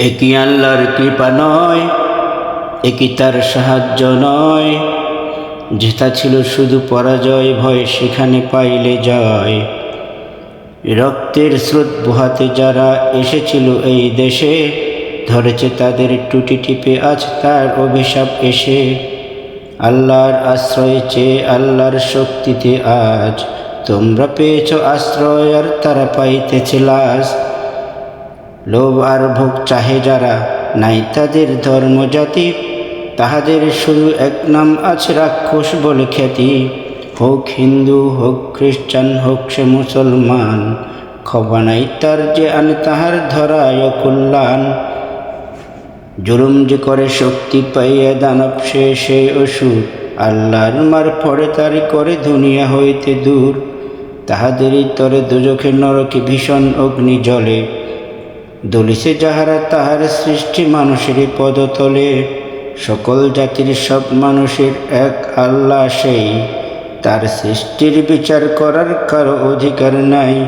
একই আল্লাহর কৃপা নয় একই তার সাহায্য নয়। যেটা ছিল শুধু পরাজয়, ভয় সেখানে পাইলে জয় রক্তের স্রোত বহাতে যারা এসেছিল এই দেশে, ধরেছে তাদের টুটি টিপে আজ তার অভিশাপ এসে। আল্লাহর আশ্রয় চেয়ে আল্লাহর শক্তিতে আজ। তোমরা পেয়েছ আশ্রয় আর তারা পাইতেছে লাশ। লোভ আর ভোগ চাহে যারা, নাই তাদের ধর্ম জাতি। তাহাদের শুধু এক নাম আছে রাক্ষস বলে খ্যাতি। হোক হিন্দু, হোক খ্রিস্টান, হোক সে মুসলমান খবা নাই তার যে আন তাহার ধরায় কল্যাণ। জুলুম যে করে শক্তি পাইয়া দানব সে সে ওষুধ আল্লাহর মার পরে তারি করে দুনিয়া হইতে দূর। তাহাদেরই তরে দুজখের নরকে ভীষণ অগ্নি জলে দলিছে যাহারা তাহার সৃষ্টি মানুষের পদতলে সকল জাতির সব মানুষের এক আল্লাহ সেই। তার সৃষ্টির বিচার করার কারও অধিকার নাই।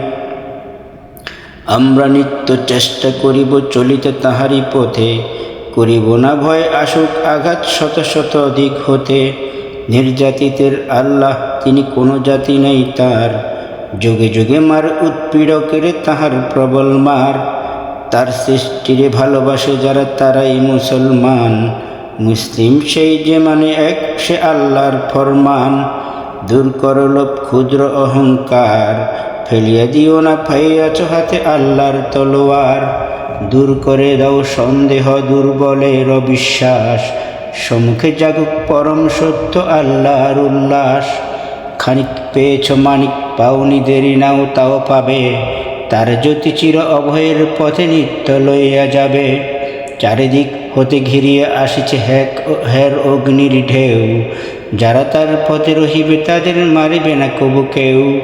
আমরা নিত্য চেষ্টা করিব চলিতে তাহারই পথে, করিব না ভয় আসুক আঘাত শত শত অধিক হতে। নির্যাতিতের আল্লাহ তিনি কোনো জাতি নেই তার। যুগে যুগে মার উৎপীড়কের তাহার প্রবল মার। তার সৃষ্টিরে ভালোবাসে যারা তারাই মুসলমান। মুসলিম সেই যে মানে এক, সে আল্লাহর ফরমান। দূর করলোভ ক্ষুদ্র অহংকার। ফেলিয়া দিও না ফাইয়াছ হাতে আল্লাহর তলোয়ার। দূর করে দাও সন্দেহ দুর্বলের অবিশ্বাস। সম্মুখে জাগুক পরম সত্য আল্লাহর উল্লাস। খানিক পেয়েছ মানিক, পাওনি দেরি নাও, তাও পাবে। তার জ্যোতি চির অভয়ের পথে নিত্য লইয়া যাবে। চারিদিক হতে ঘিরিয়ে আসিছে হ্যাক হের অগ্নির ঢেউ। যারা তার পথে রহিবে তাদের মারিবে না কবু কেউ।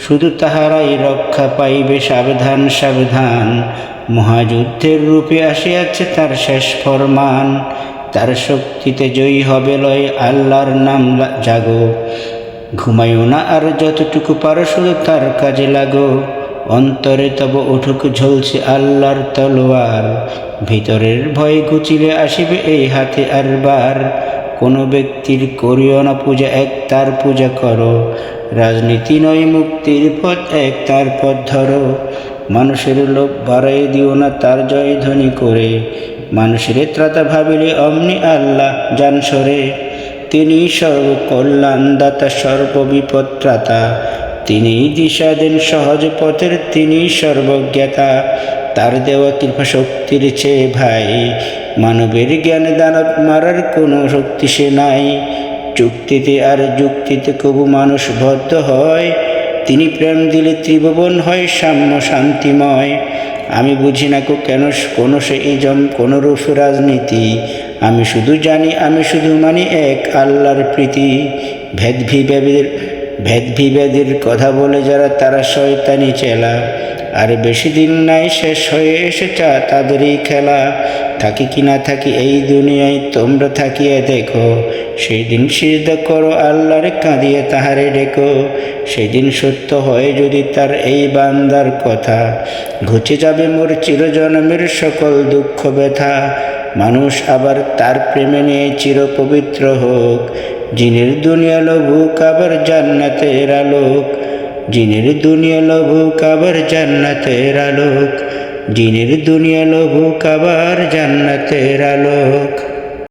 শুধু তাহারাই রক্ষা পাইবে সাবধান সাবধান। মহাযুদ্ধের রূপে আসিয়াছে তার শেষ ফরমান। তার শক্তিতে জয়ী হবে লয় আল্লাহর নাম জাগো। ঘুমাইও না আর যতটুকু পারো শুধু তার কাজে লাগো। অন্তরে তব উঠুক ঝলছে আল্লাহর তলোয়ার। ভিতরের ভয় গুচিলে আসিবে এই হাতে আর বার। কোনো ব্যক্তির করিও না পূজা, এক তার পূজা করো। রাজনীতি নয়, মুক্তির পথ, এক তার পথ ধরো। মানুষের লোভ বাড়াই দিও না তার জয় ধ্বনি করে। মানুষের ত্রাতা ভাবিলে অমনি আল্লাহ জান সরে। তিনি সর্বকল্যাণদাতা সর্ববিপত্রাতা তিনি দিশা দেন সহজ পথের, তিনি সর্বজ্ঞাতা। তার দেওয়া কৃপা শক্তির চেয়ে ভাই, মানবের জ্ঞান দানব মারার কোনো শক্তি সে নাই। চুক্তিতে আর যুক্তিতে কবু মানুষ বদ্ধ হয়, তিনি প্রেম দিলে ত্রিভুবন হয়, সাম্য শান্তিময়। আমি বুঝি না কো কেন কোনো সে ইজম কোনো রূপ রাজনীতি। আমি শুধু জানি, আমি শুধু মানি এক আল্লাহর প্রীতি। ভেদ বিভেদের ভেদ বিভেদের কথা বলে যারা তারা শয়তানি চেলা। আর বেশি দিন নাই শেষ হয়ে এসেছা তাদেরই খেলা। থাকি কি না থাকি এই দুনিয়ায় তোমরা থাকিয়ে দেখো। সেই দিন সিজদা করো, আল্লাহরে কাঁদিয়ে তাহারে ডেকো। সেদিন সত্য হয় যদি তার এই বান্দার কথা। ঘুচে যাবে মোর চিরজন্মের সকল দুঃখ ব্যথা। মানুষ আবার তার প্রেমে নিয়ে চিরপবিত্র হোক, জিনের দুনিয়া লভুক আবার জান্নাতের আলোক, জিনের দুনিয়া লভুক আবার জান্নাতের আলোক, জিনের দুনিয়া লভুক আবার জান্নাতের আলোক।